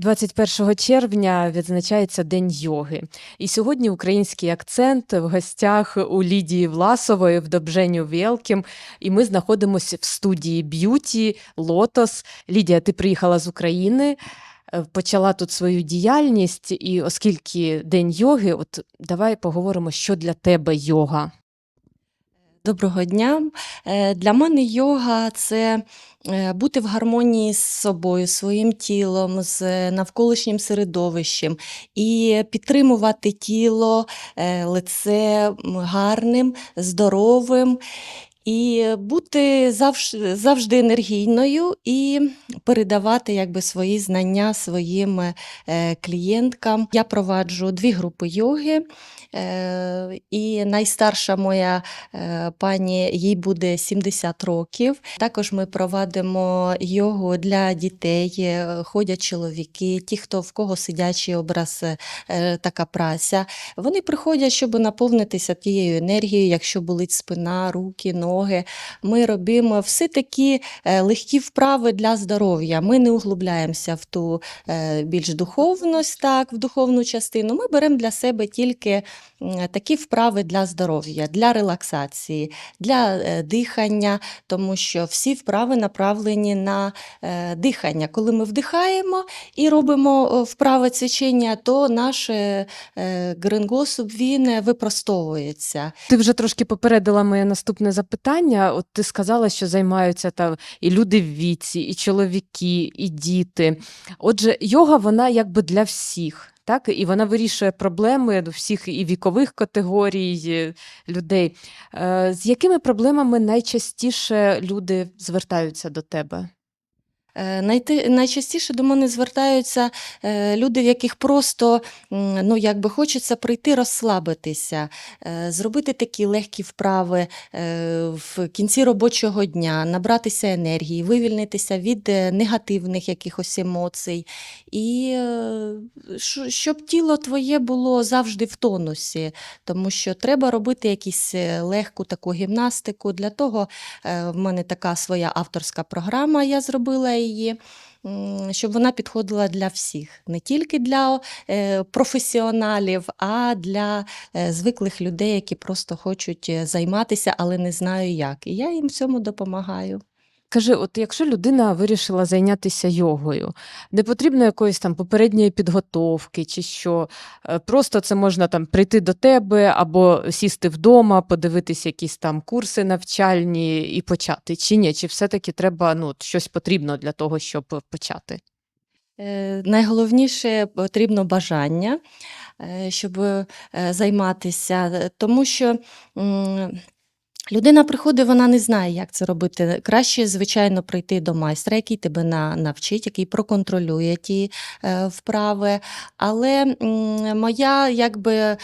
21 червня відзначається День йоги. І сьогодні український акцент в гостях у Лідії Власової в Добженю Велкім. І ми знаходимося в студії Б'юті Лотос. Лідія, ти приїхала з України, е, почала тут свою діяльність, і оскільки День йоги, от давай поговоримо, що для тебе йога. Доброго дня. Е, Для мене йога це е, бути в гармонії з собою, своїм тілом, з навколишнім середовищем і підтримувати тіло, е, лице гарним, здоровим. І бути завжди, завжди енергійною і передавати якби, свої знання своїм е, клієнткам. Я проваджу дві групи йоги. Е, і найстарша моя е, пані, їй буде 70 років. Також ми проводимо йогу для дітей, ходять чоловіки, ті, хто в кого сидячий образ, така праця. Вони приходять, щоб наповнитися тією енергією, якщо болить спина, руки, ноги. Ми робимо все такі е, легкі вправи для здоров'я. Ми не углубляємося в ту е, більш духовність, так, в духовну частину. Ми беремо для себе тільки такі вправи для здоров'я, для релаксації, для е, дихання, тому що всі вправи направлені на дихання. Коли ми вдихаємо і робимо вправи цвічення, то наш грингосуб він випростовується. Ти вже трошки попередила моє наступне запитання. От ти сказала, що займаються там і люди в віці, і чоловіки, і діти. Отже, йога вона якби для всіх. Так, і вона вирішує проблеми всіх і вікових категорій людей. Е, З якими проблемами найчастіше люди звертаються до тебе? Е, найти- Найчастіше до мене звертаються е, люди, в яких просто ну, якби хочеться прийти розслабитися, е, зробити такі легкі вправи в кінці робочого дня, набратися енергії, вивільнитися від негативних якихось емоцій, і щоб тіло твоє було завжди в тонусі, тому що треба робити якусь легку таку гімнастику. Для того в мене така своя авторська програма, я зробила її. Щоб вона підходила для всіх, не тільки для е, професіоналів, а для е, звиклих людей, які просто хочуть е, займатися, але не знаю як. І я їм в цьому допомагаю. Кажи, от якщо людина вирішила зайнятися йогою, не потрібно якоїсь там попередньої підготовки, чи що, Е, просто це можна там прийти до тебе або сісти вдома, подивитися якісь там курси навчальні і почати, чи ні? Чи все-таки треба ну, щось потрібно для того, щоб почати? Е, Найголовніше потрібно бажання, е, щоб займатися, тому що людина приходить, вона не знає, як це робити. Краще, звичайно, прийти до майстра, який тебе на- навчить, який проконтролює ті е, вправи. Але моя якби, е,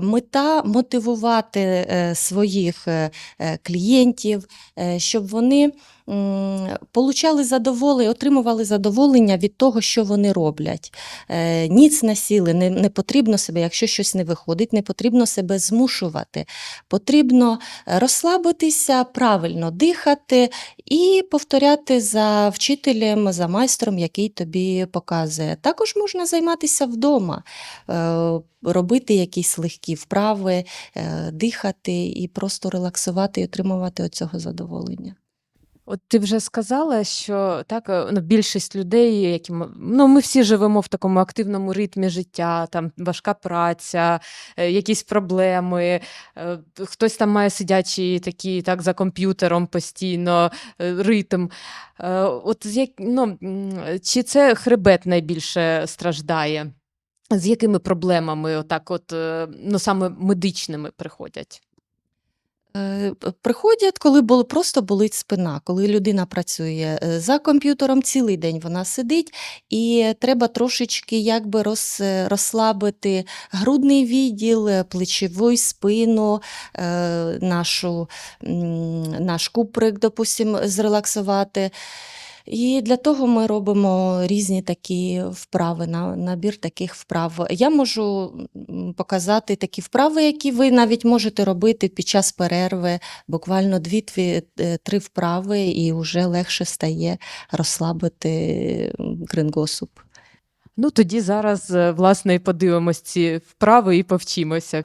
мета мотивувати е, своїх клієнтів, щоб вони получали задоволення, отримували задоволення від того, що вони роблять. Е, Ніц на сіли, не, не потрібно себе, якщо щось не виходить, не потрібно себе змушувати. Потрібно розслабитися, правильно дихати і повторяти за вчителем, за майстром, який тобі показує. Також можна займатися вдома, е, робити якісь легкі вправи, е, дихати і просто релаксувати і отримувати від цього задоволення. От ти вже сказала, що так е, ну, більшість людей, які ну, ми всі живемо в такому активному ритмі життя, там важка праця, е, якісь проблеми. е, Хтось там має сидячий такий так за комп'ютером постійно ритм. От як, ну, чи це хребет найбільше страждає? З якими проблемами, отак, от, ну саме медичними приходять? Е, Приходять, коли було, просто болить спина, коли людина працює е, за комп'ютером цілий день, вона сидить, і треба трошечки якби роз, е, розслабити грудний відділ, плечову спину, нашу, наш куприк, допустимо, зрелаксувати. І для того ми робимо різні такі вправи, на- набір таких вправ. Я можу показати такі вправи, які ви навіть можете робити під час перерви, буквально дві-три вправи, і вже легше стає розслабити м, грингосуп. Ну, тоді зараз, е, власне, подивимось ці вправи і повчимося.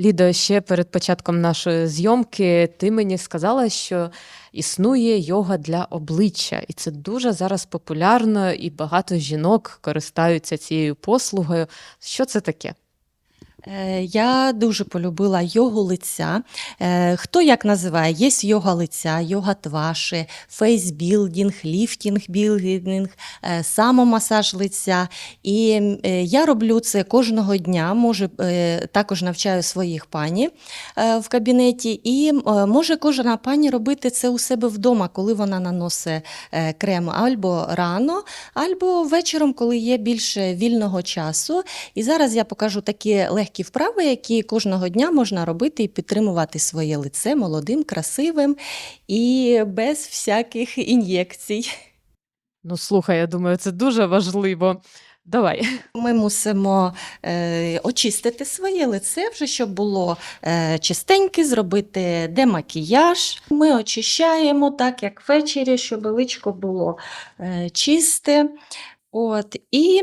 Лідо, ще перед початком нашої зйомки ти мені сказала, що існує йога для обличчя, і це дуже зараз популярно, і багато жінок користаються цією послугою. Що це таке? Е, Я дуже полюбила йогу лиця. Е, Хто як називає? Є йога лиця, йога тваши, фейсбілдінг, ліфтінг-білдінг, е, самомасаж лиця. І я роблю це кожного дня. Може, також навчаю своїх пані в кабінеті. І може кожна пані робити це у себе вдома, коли вона наносить крем або рано, або вечором, коли є більше вільного часу. І зараз я покажу такі легкі вправи, які кожного дня можна робити і підтримувати своє лице молодим, красивим і без всяких ін'єкцій. Ну, слухай, я думаю, це дуже важливо. Давай. Ми мусимо е, очистити своє лице, вже щоб було е, чистеньке, зробити демакіяж. Ми очищаємо так, як ввечері, щоб личко було е, чисте. От, і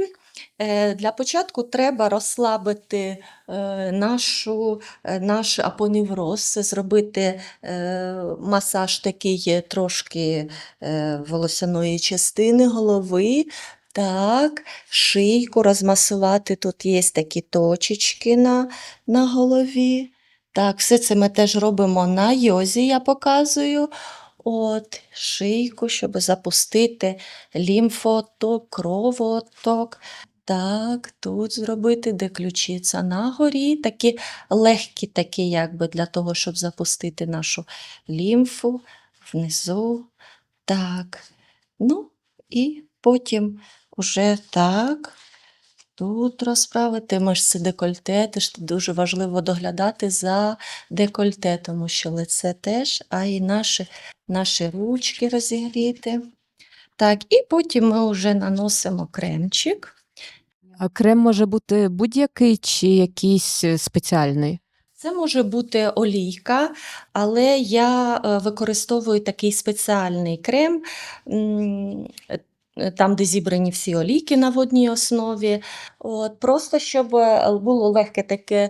для початку треба розслабити е, нашу, е, наш апоневроз, зробити е, масаж такий е, трошки е, волосяної частини голови. Так, шийку розмасувати. Тут є такі точечки на, на голові. Так, все це ми теж робимо на йозі, я показую. От, шийку, щоб запустити лімфоток, кровоток. Так, тут зробити, де на горі. Такі легкі, такі, якби для того, щоб запустити нашу лімфу внизу. Так. Ну, і потім уже так. Тут розправити мишці декольте, теж дуже важливо доглядати за декольте, тому що лице теж, а і наші, наші ручки розігріти. Так, і потім ми вже наносимо кремчик. А крем може бути будь-який чи якийсь е, спеціальний? Це може бути олійка, але я е, використовую такий спеціальний крем, е, там, де зібрані всі олійки на водній основі. От, просто щоб було легке таке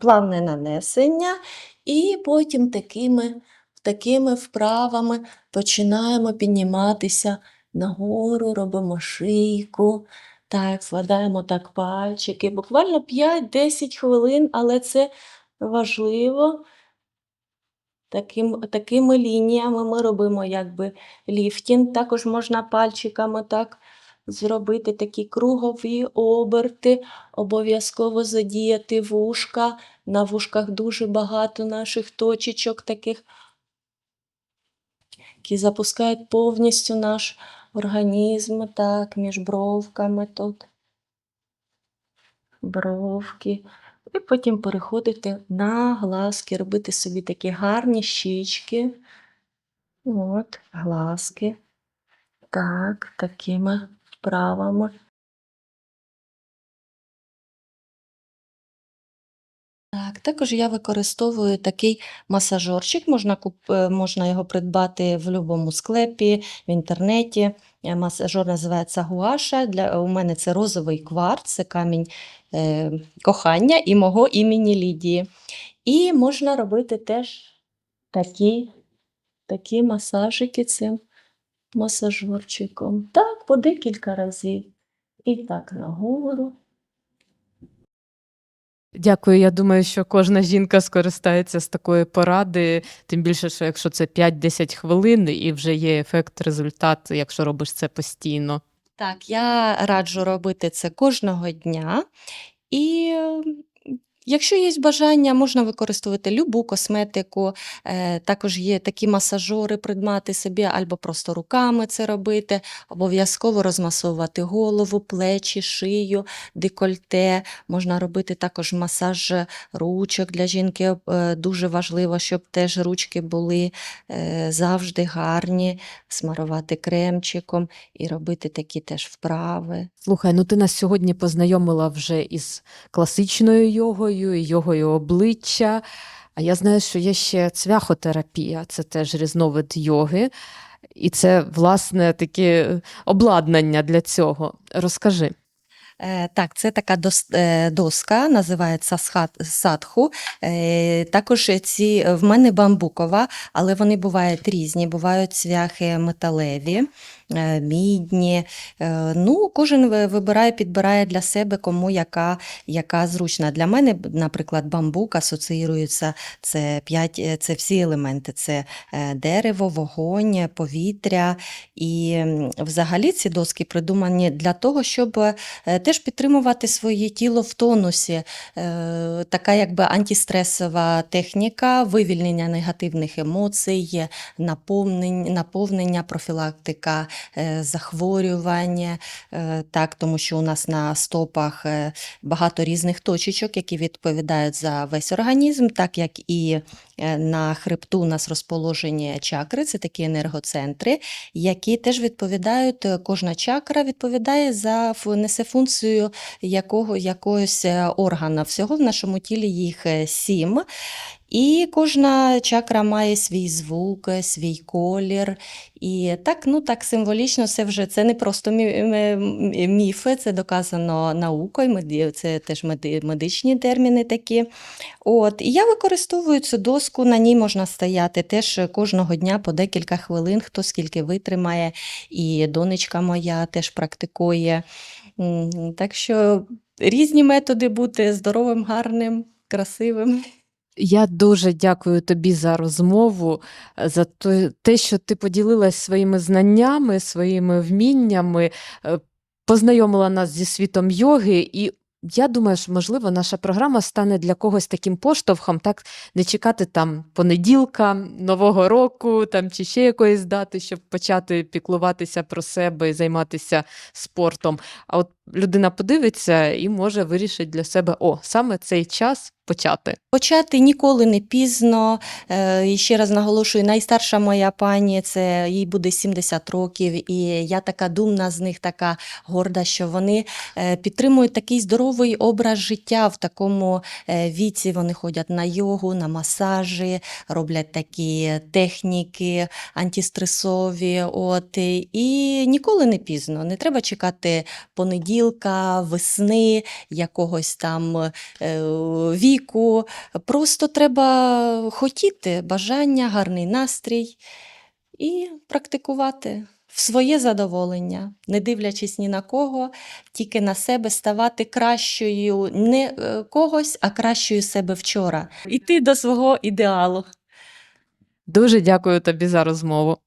плавне нанесення, і потім такими, такими вправами починаємо підніматися нагору, робимо шийку. Так, складаємо так пальчики. Буквально 5-10 хвилин, але це важливо. Таким, такими лініями ми робимо якби ліфтінг. Також можна пальчиками так зробити такі кругові оберти, обов'язково задіяти вушка. На вушках дуже багато наших точечок таких, які запускають повністю наш організм, так, між бровками тут. Бровки. І потім переходити на глазки, робити собі такі гарні щічки. От, глазки. Так, такими вправами. Так, також я використовую такий масажорчик. Можна, куп... е, можна його придбати в будь-якому склепі, в інтернеті. Е, Масажор називається гуаша. Для... У мене це розовий кварц, це камінь е... кохання і мого імені Лідії. І можна робити теж такі, такі масажики цим масажорчиком. Так, по декілька разів. І так нагору. Дякую. Я думаю, що кожна жінка скористається з такої поради, тим більше, що якщо це 5-10 хвилин і вже є ефект, результат, якщо робиш це постійно. Так, я раджу робити це кожного дня. І якщо є бажання, можна використовувати любу косметику. Е, Також є такі масажори, придбати собі, або просто руками це робити. Обов'язково розмасовувати голову, плечі, шию, декольте. Можна робити також масаж ручок для жінки. Е, Дуже важливо, щоб теж ручки були е, завжди гарні, смарувати кремчиком і робити такі теж вправи. Слухай, ну ти нас сьогодні познайомила вже із класичною йогою, і йогою обличчя. А я знаю, що є ще цвяхотерапія, це теж різновид йоги, і це, власне, таке обладнання для цього. Розкажи. Е, Так, це така е, доска, називається садху. Е, Також ці в мене бамбукова, але вони бувають різні. Бувають цвяхи металеві, мідні. Ну, кожен вибирає, підбирає для себе, кому яка, яка зручна. Для мене, наприклад, бамбук асоціюється це п'ять, е, це всі елементи: це дерево, вогонь, повітря. І взагалі ці доски придумані для того, щоб теж підтримувати своє тіло в тонусі. Е, Така якби антистресова техніка, вивільнення негативних емоцій, наповнення, наповнення профілактика е, захворювання. Е, Так, тому що у нас на стопах багато різних точечок, які відповідають за весь організм, так як і на хребту у нас розположені чакри, це такі енергоцентри, які теж відповідають, кожна чакра відповідає за несе функцію якого, якогось е, органа. Всього в нашому тілі їх е, сім. І кожна чакра має свій звук, е, свій колір. І так, ну так символічно це вже це не просто міфи, це доказано наукою, це теж медичні терміни такі. От, і я використовую цю доску, на ній можна стояти теж кожного дня по декілька хвилин, хто скільки витримає, і донечка моя теж практикує. Так що різні методи бути здоровим, гарним, красивим. Я дуже дякую тобі за розмову, за те, що ти поділилась своїми знаннями, своїми вміннями, е, познайомила нас зі світом йоги. І я думаю, що, можливо, наша програма стане для когось таким поштовхом, так не чекати там понеділка, Нового року там, чи ще якоїсь дати, щоб почати піклуватися про себе і займатися спортом. А от людина подивиться і може вирішити для себе: о, саме цей час почати. Почати ніколи не пізно. Е, І ще раз наголошую, найстарша моя пані, це їй буде 70 років, і я така думна з них, така горда, що вони е, підтримують такий здоровий образ життя в такому е, віці. Вони ходять на йогу, на масажі, роблять такі техніки антистресові. От, і ніколи не пізно. Не треба чекати понеділка, весни, якогось там е, віку. Просто треба хотіти, бажання, гарний настрій і практикувати в своє задоволення, не дивлячись ні на кого, тільки на себе ставати кращою не е, когось, а кращою себе вчора. Іти до свого ідеалу. Дуже дякую тобі за розмову.